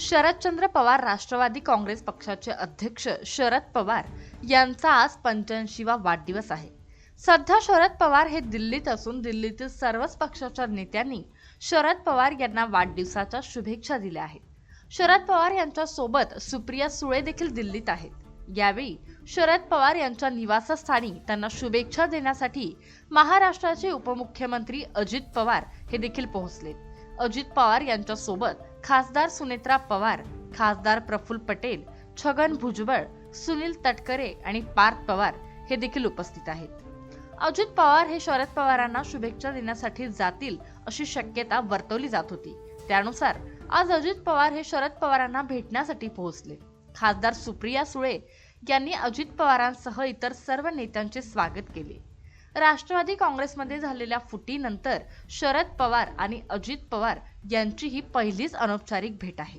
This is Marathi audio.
शरदचंद्र पवार राष्ट्रवादी काँग्रेस पक्षाचे अध्यक्ष शरद पवार यांचा आज पंच्याऐंशीवा वाढदिवस आहे. सध्या शरद पवार हे दिल्लीत असून दिल्लीतील सर्वच पक्षाच्या नेत्यांनी शरद पवार यांना वाढदिवसाच्या शुभेच्छा दिल्या आहेत. शरद पवार यांच्या सोबत सुप्रिया सुळे देखील दिल्लीत आहेत. यावेळी शरद पवार यांच्या निवासस्थानी त्यांना शुभेच्छा देण्यासाठी महाराष्ट्राचे उपमुख्यमंत्री अजित पवार हे देखील पोहोचले. अजित पवार यांच्यासोबत खासदार सुनेत्रा पवार खासदार प्रफुल्ल पटेल छगन भुजबळ सुनील तटकरे आणि पार्थ पवार हे देखील उपस्थित आहेत. अजित पवार हे शरद पवारांना शुभेच्छा देण्यासाठी जातील अशी शक्यता वर्तवली जात होती. त्यानुसार आज अजित पवार हे शरद पवारांना भेटण्यासाठी पोहोचले. खासदार सुप्रिया सुळे यांनी अजित पवारांसह इतर सर्व नेत्यांचे स्वागत केले. राष्ट्रवादी काँग्रेसमध्ये झालेल्या फुटीनंतर शरद पवार आणि अजित पवार यांची ही पहिलीच अनौपचारिक भेट आहे.